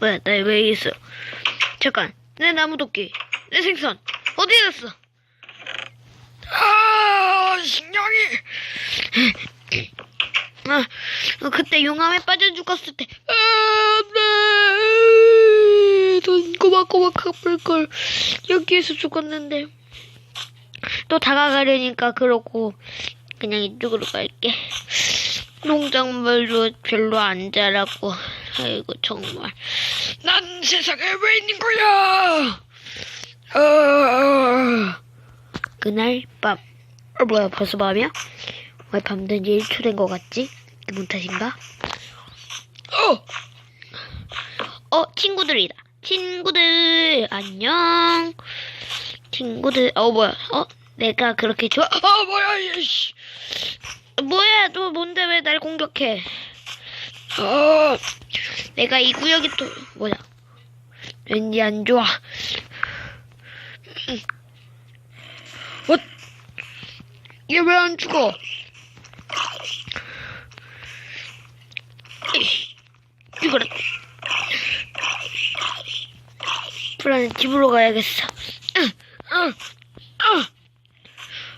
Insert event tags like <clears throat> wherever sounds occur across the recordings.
뭐야, 나왜 있어? 잠깐, 내 나무도끼, 내 생선, 어디 갔어? 아, 신경이. 아, 어, 그때 용암에 빠져 죽었을 때, 아, 네. 넌 꼬박꼬박 아플걸. 여기에서 죽었는데. 또 다가가려니까 그렇고, 그냥 이쪽으로 갈게. 농작물도 별로 안 자라고. 아이고, 정말. 난 세상에 왜 있는 거야? 아, 그날 밤. 어, 뭐야, 벌써 밤이야? 왜 밤된 지 1초 된것 같지? 기분 탓인가? 어, 어, 친구들이다. 친구들, 안녕. 친구들, 어, 뭐야, 어? 내가 그렇게 좋아? 아, 뭐야, 이씨. 뭐야, 너 뭔데 왜 날 공격해? 아, 내가 이 구역이 또, 뭐야. 왠지 안 좋아. 어, 얘 왜 안 죽어? 이거라. 불안해, 집으로 가야겠어. 응, 응, 응.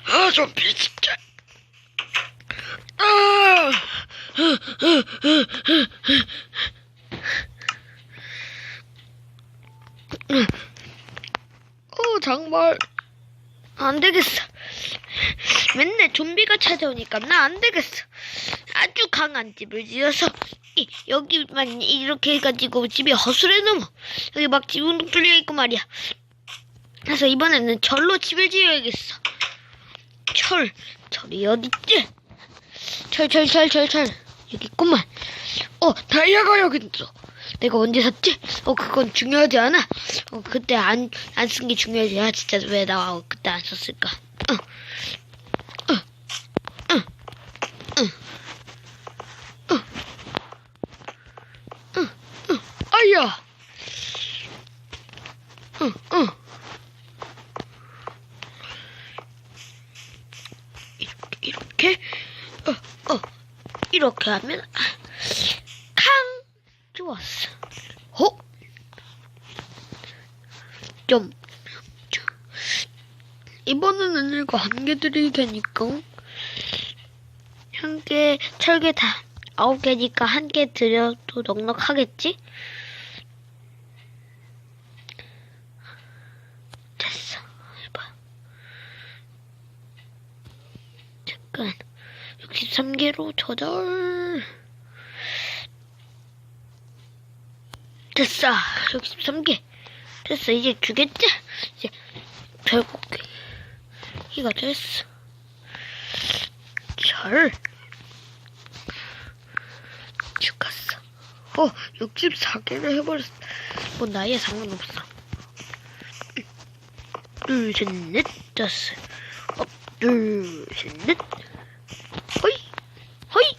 아, 좀비 진짜. 아, 어, 정말. 안 되겠어. 맨날 좀비가 찾아오니까 나 안 되겠어. 아주 강한 집을 지어서 이, 여기만 이렇게 해가지고 집이 허술해 넘어. 여기 막 지붕도 뚫려 있고 말이야. 그래서 이번에는 절로 집을 지어야겠어. 철, 철이 어딨지? 철, 철, 철, 철, 철. 여기 있구만. 어, 다이아가 여기 있어. 내가 언제 샀지? 어, 그건 중요하지 않아. 어, 그때 안, 안 쓴 게 중요하지. 아, 진짜 왜 나 그때 안 썼을까? 어, 어, 어, 어, 어, 어, 어, 아야. 어, 어. 이렇게, 이렇게, 어, 어, 이렇게 하면, 아, 캉! 좋았어. 호! 좀, 좀. 이번에는 이거 한개 드릴 테니까. 한 개, 철개 다, 아홉 개니까 한 개 드려도 넉넉하겠지? 됐어. 해봐. 잠깐. 63개로 조절. 됐어. 63개. 됐어. 이제 주겠지? 이제 결국 이가 됐어. 절. 죽었어. 어, 64개를 해버렸어. 뭐 나이에 상관없어. 둘, 셋, 넷, 다섯. 업, 둘, 셋, 넷. 호이, 호이.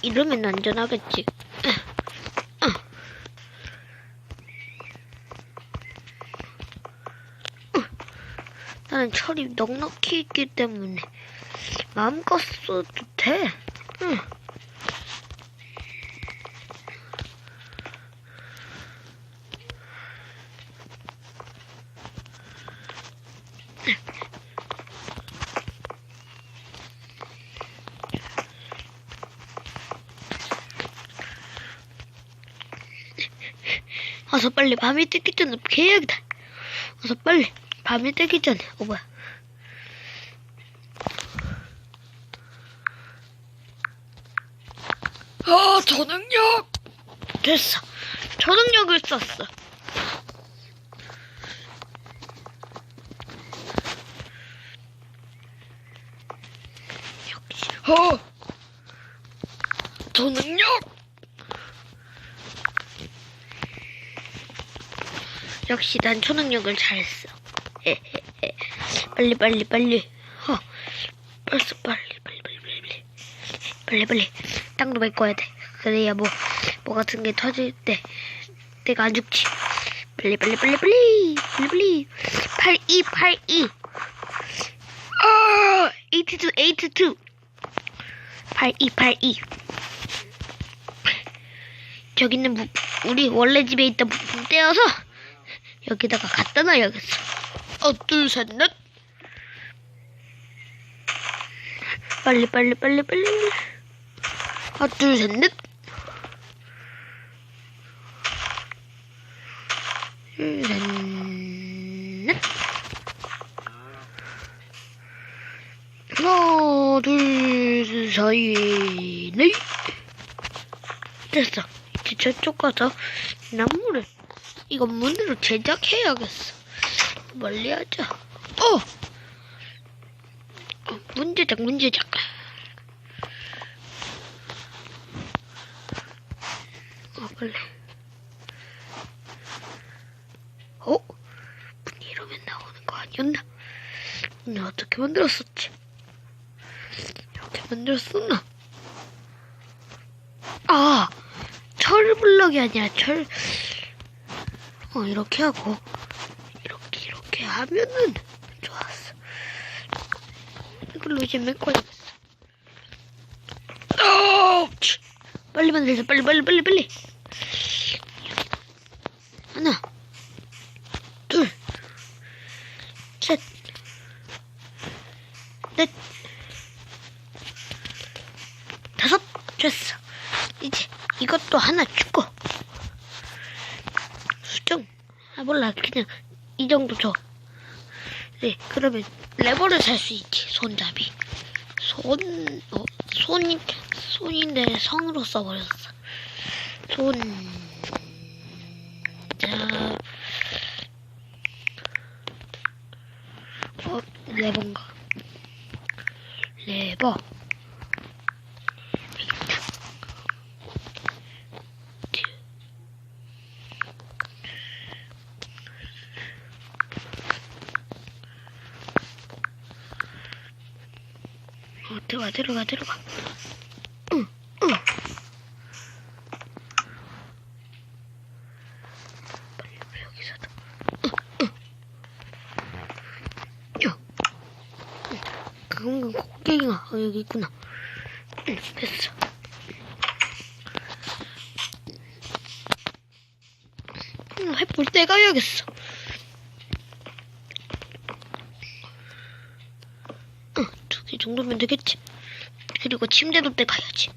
이러면 안전하겠지. 어. 어. 나는 철이 넉넉히 있기 때문에 마음껏 써도 돼. 응. 어서 빨리 밤이 뜨기 전에 계약이다. 어서 빨리 밤이 뜨기 전에. 어 뭐야? 아, 저능력! 됐어. 초능력을 썼어. 역시 어! 저능력! 역시 난 초능력을 잘했어. 빨리 빨리 빨리. 어. 빨리 빨리 빨리 빨리 빨리 빨리 빨리 땅도 메꿔야 돼. 그래야 뭐 뭐 같은 게 터질 때 내가 안 죽지. 빨리 빨리 빨리 빨리 빨리 빨리 82 82 아! 82 82 82 82 저기 있는 부, 우리 원래 집에 있던 부품 떼어서 여기다가 갖다 놔야겠어. 어, 둘, 셋, 넷. 빨리, 빨리, 빨리, 빨리. 아, 둘, 셋, 넷. 둘, 셋, 넷. 하나, 둘, 사이, 넷. 됐어. 이제 저쪽 가서 나무를 이거 문으로 제작해야겠어. 멀리 하자. 어! 어, 문 제작, 문 제작. 어. 어? 문이 이러면 나오는 거 아니었나? 문을 어떻게 만들었었지? 이렇게 만들었었나? 아! 철블럭이 아니라 철, 어, 이렇게 하고, 이렇게, 이렇게 하면은. 이제 메꿔 야겠어. 어! 치. 빨리 만들자, 빨리, 빨리, 빨리, 빨리. 하나, 둘, 셋, 넷, 다섯, 됐어. 이제 이것도 하나 주고 수정 아 몰라 그냥 이 정도 줘. 네 그러면 레버를 살 수 있지 손잡이. 손 어, 손이 손인데 성으로 써버렸어. 손 잡 어 레버인가? 레버 여기 있다. 어, 들어가, 들어가, 들어가. 응, 응. 응, 응. 야. 응. 그건 어, 여기 있구나. 응, 됐어. 응, 해볼 때 가야겠어. 응, 두 개 정도면 되겠지. 그리고 침대도 때 가야지.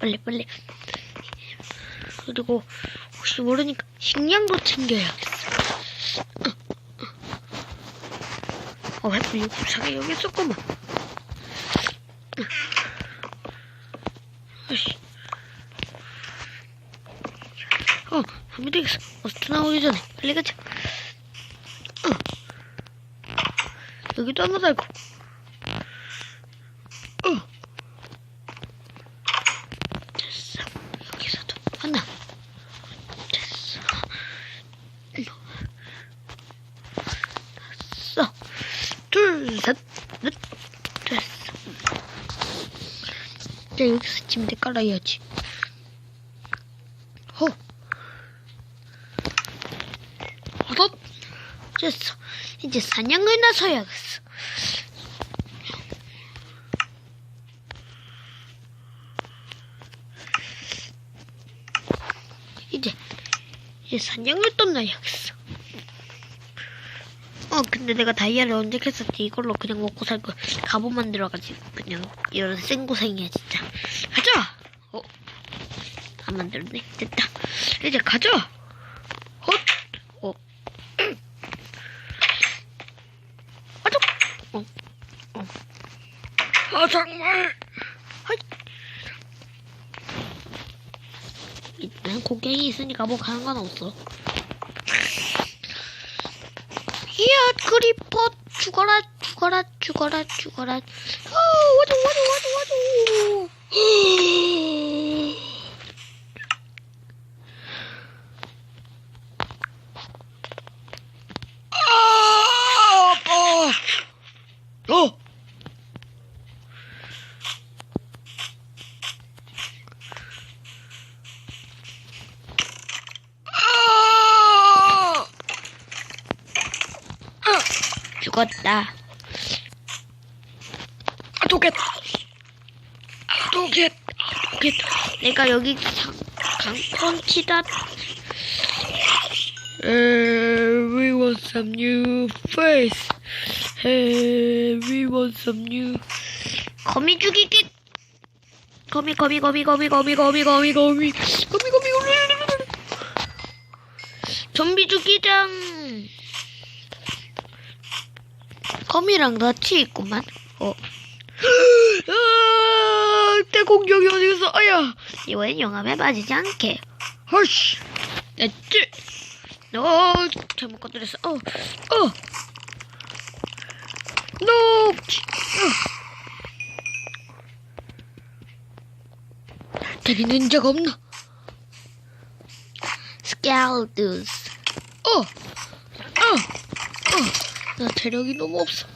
빨리 빨리. 그리고 혹시 모르니까 식량도 챙겨야겠어. 어, 햇불 이거 불쌍해 여기 있었구만. 응. 아이씨. 어, 하면 되겠어. 어스 나오기 전에 빨리 가자. 응. 여기도 하나 달고. 어. 됐어. 여기서도 하나. 됐어. 됐어. 둘, 셋, 넷. 됐어. 이제 여기서 침대 깔아야지. 호. 여섯. 됐어. 이제 사냥을 나서야겠어. 이제 이제 사냥을 떠나야겠어. 어 근데 내가 다이아를 언제 캤었지 이걸로 그냥 먹고 살거 갑옷 만들어가지고 그냥 이런 생고생이야 진짜 가자 어? 안 만들었네 됐다 이제 가자 헛 어. <clears throat> 아주 어. 어. 아 정말 일단 곡괭이 있으니까 뭐 가는 건 없어. 이야 크리퍼 죽어라 죽어라 죽어라 죽어라. 어 와줘 와줘 와줘 와줘. 아 아파 어 아! 죽었다. 아도겟 아도겟 아도겟 내가 여기 상, 강펀 치다. We want some new face. We want some new. 거미 죽이기. 거미 거미 거미 거미 거미 거미 거미 거미 거미 거미 거미 좀비 죽이장. 거미랑 같이 있구만. 어, <gasps> 아, 내 공격이 어디 있어? 아야. 이번엔 용암에 빠지지 않게. 허쉬. 됐지. 어, 잘못 건드렸어. 어, 어. 너. 때리는 적 없나? 스켈드스. 어. 나 체력이 너무 없어. 어.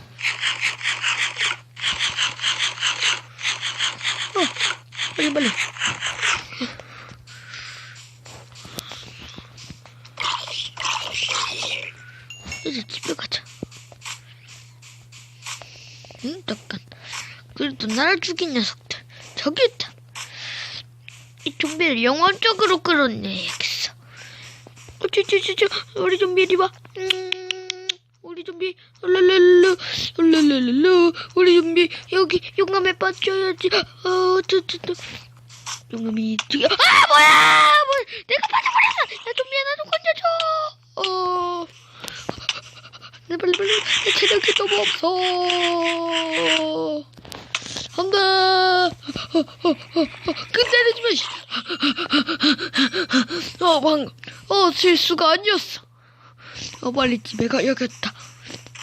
빨리 빨리. 이제 집에 가자. 응, 잠깐. 그래도 날 죽인 녀석들. 저기 있다. 이 좀비를 영원적으로 끌어내야겠어. 어쩌쩌쩌쩌, 우리 좀비 이리 와. 음, 우리 좀비, 랄랄랄라, 랄랄랄라, 우리 좀비, 여기 용암에 빠져야지. 어, 저. 용암이, 저기, 아, 뭐야! 뭐, 내가 빠져버렸어! 야, 좀비야, 나좀 건져줘! 어. 내 빨리 빨리 내 체력이 너무 없어 안돼 어, 어, 어, 방금 어 실수가 아니었어 어 빨리 집에 가야겠다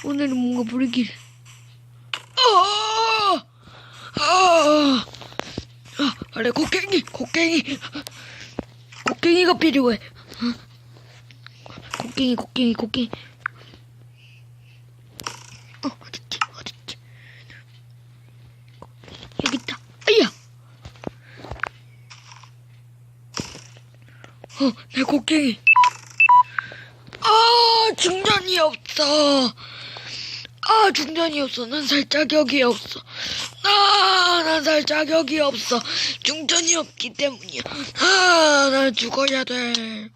오늘은 뭔가 부르기를 아, 아, 아, 그래 곡괭이 곡괭이 곡괭이가 필요해 어? 곡괭이 곡괭이 곡괭이 어, 어딨지? 어딨지? 여기 있다. 아야! 어, 내 곡괭이. 아, 중년이 없어. 아, 중년이 없어. 난 살 자격이 없어. 아, 난살 자격이 없어. 중전이 없기 때문이야. 아, 난 죽어야 돼.